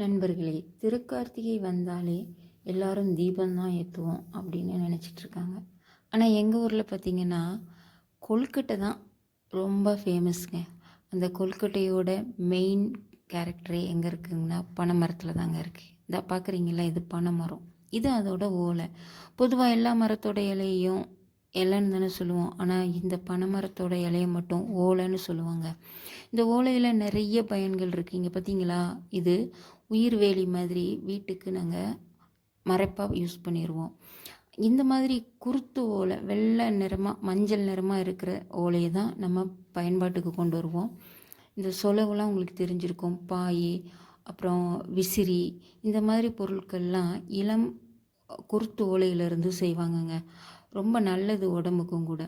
நண்பர்களே திருக்கார்த்திகை வந்தாலே எல்லாரும் தீபம்தான் ஏற்றுவோம் அப்படின்னு நினச்சிட்டு இருக்காங்க ஆனால் எங்கள் ஊரில் பார்த்தீங்கன்னா கொழுக்கட்டை தான் ரொம்ப ஃபேமஸ்ங்க அந்த கொழுக்கட்டையோட மெயின் கேரக்டரே எங்கே இருக்குங்கன்னா பனை மரத்தில் தாங்க இருக்குது இந்த பார்க்குறீங்களா இது பனை மரம். இது அதோட ஓலை. பொதுவாக எல்லா மரத்தோட இலையும் இலைன்னு தானே சொல்லுவோம். ஆனால் இந்த பனை மரத்தோட இலையை மட்டும் ஓலைன்னு சொல்லுவாங்க. இந்த ஓலையில் நிறைய பயன்கள் இருக்குது இங்கே பார்த்தீங்களா இது உயிர் வேலி மாதிரி வீட்டுக்கு நாங்கள் மறைப்பாக யூஸ் பண்ணிடுவோம் இந்த மாதிரி குருத்து ஓலை வெள்ளை நிறமாக மஞ்சள் நிறமாக இருக்கிற ஓலையை தான் நம்ம பயன்பாட்டுக்கு கொண்டு வருவோம். இந்த சொலவுலாம் உங்களுக்கு தெரிஞ்சிருக்கும். பாய் அப்புறம் விசிறி இந்த மாதிரி பொருட்கள்லாம் இளம் குருத்து ஓலையிலேருந்து செய்வாங்கங்க. ரொம்ப நல்லது உடம்புக்கும் கூட.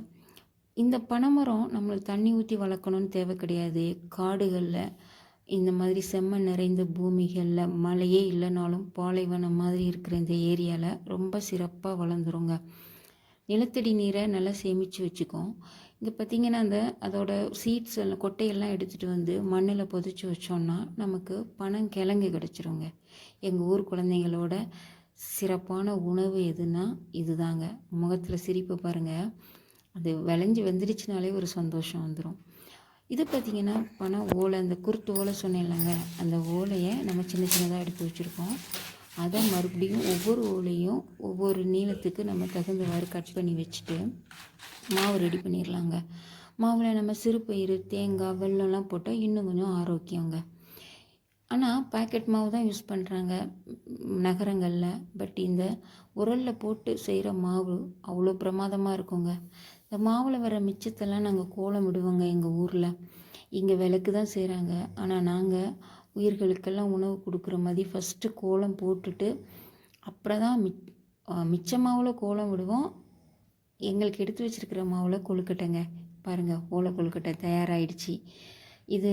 இந்த பனைமரம் நம்மளுக்கு தண்ணி ஊற்றி வளர்க்கணும்னு தேவை கிடையாது. காடுகளில் இந்த மாதிரி செம்மண் நிறைந்த பூமிகளில் மழையே இல்லைனாலும் பாலைவனம் மாதிரி இருக்கிற இந்த ஏரியாவில் ரொம்ப சிறப்பாக வளர்ந்துருங்க. நிலத்தடி நீரை நல்லா சேமித்து வச்சுக்கும். இங்கே பார்த்திங்கன்னா அந்த அதோட சீட்ஸ் எல்லாம் கொட்டையெல்லாம் எடுத்துகிட்டு வந்து மண்ணில் புதைச்சி வச்சோன்னா நமக்கு பணம் கிழங்கு கிடச்சிருங்க. எங்கள் ஊர் குழந்தைங்களோட சிறப்பான உணவு எதுனா இதுதாங்க. முகத்தில் சிரிப்பு பாருங்கள் அது விளைஞ்சி வந்துடுச்சுனாலே ஒரு சந்தோஷம் வந்துடும் இது பார்த்திங்கன்னா பணம் ஓலை அந்த குருத்து ஓலை சொன்னேன்லங்க. அந்த ஓலையை நம்ம சின்ன சின்னதாக எடுத்து வச்சுருக்கோம். அதை மறுபடியும் ஒவ்வொரு ஓலையும் ஒவ்வொரு நீளத்துக்கு நம்ம தகுந்தவாறு கட் பண்ணி வச்சுட்டு மாவு ரெடி பண்ணிடலாங்க மாவில் நம்ம சிறுபயிறு தேங்காய் வெல்லம்லாம் போட்டால் இன்னும் கொஞ்சம் ஆரோக்கியங்க ஆனால் பாக்கெட் மாவு தான் யூஸ் பண்ணுறாங்க நகரங்களில். பட் இந்த உரலில் போட்டு செய்கிற மாவு அவ்வளோ பிரமாதமாக இருக்குங்க. இந்த மாவில் வர மிச்சத்தெல்லாம் நாங்கள் கோலம் விடுவோங்க எங்கள் ஊரில். இங்கே விளக்கு தான் செய்கிறாங்க ஆனால் நாங்கள் உயிர்களுக்கெல்லாம் உணவு கொடுக்குற மாதிரி ஃபஸ்ட்டு கோலம் போட்டுட்டு அப்புறம் தான் மிச் மிச்ச மாவில் கோலம் விடுவோம். எங்களுக்கு எடுத்து வச்சுருக்கிற மாவில் கொழுக்கட்டைங்க. பாருங்கள் ஓலை கொழுக்கட்டை தயாராகிடுச்சு இது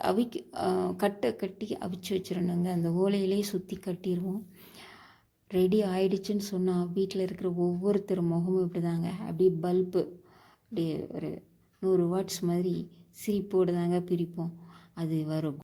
அவிக்கு கட்டை கட்டி அவிச்சு வச்சிடணுங்க அந்த ஓலையிலே சுற்றி கட்டிடுவோம் ரெடி ஆயிடுச்சுன்னு சொன்னால் வீட்டில் இருக்கிற ஒவ்வொருத்தர் முகமும் இப்படி தாங்க அப்படியே பல்பு அப்படியே ஒரு நூறு வாட்ஸ் மாதிரி சிரிப்போடு தாங்க பிரிப்போம். அது வரும்.